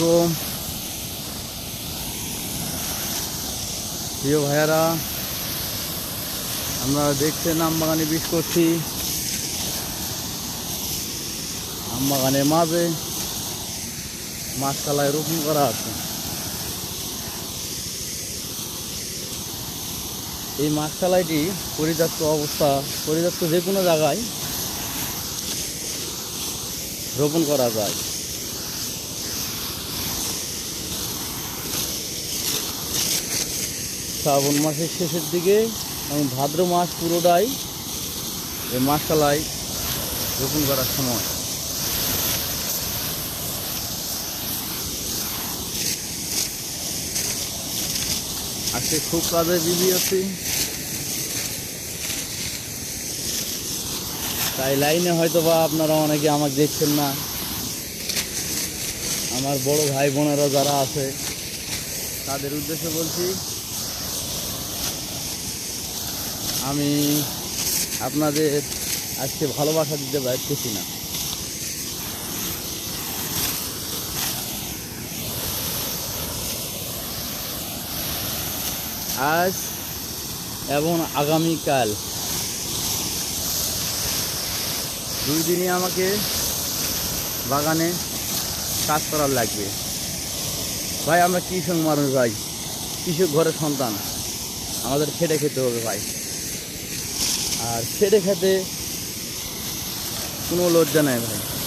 আলাইকুম প্রিয় ভাইয়ারা, আমরা দেখছেন আম বাগানে বিষ করছি। আম বাগানের মাঝে মাছকালায় রোপণ করা আছে। এই মাছকালাইটি পরিত্যক্ত অবস্থা, পরিত্যক্ত যে কোনো জায়গায় রোপণ করা যায়। শ্রাবণ মাসের শেষের দিকে এবং ভাদ্র মাস পুরোটাই এই মাছতলায় রোপণ করার সময়। আজকে খুব কাজে বিজি আছি। তাই লাইনে হয়তো বা আপনারা অনেকে আমাকে দেখছেন না। আমার বড় ভাই বোনেরা যারা আছে, তাদের উদ্দেশ্যে বলছি আমি আপনাদের আজকে ভালোবাসা দিতে পারতেছি না। আজ এবং আগামীকাল দুই দিনই আমাকে বাগানে কাজ করার লাগবে। ভাই, আমরা কৃষক মানুষ ভাই? কৃষক ঘরের সন্তান? আমাদের খেটে খেতে হবে ভাই। আর খেটে খেতে কোনো লজ্জা নাই ভাই।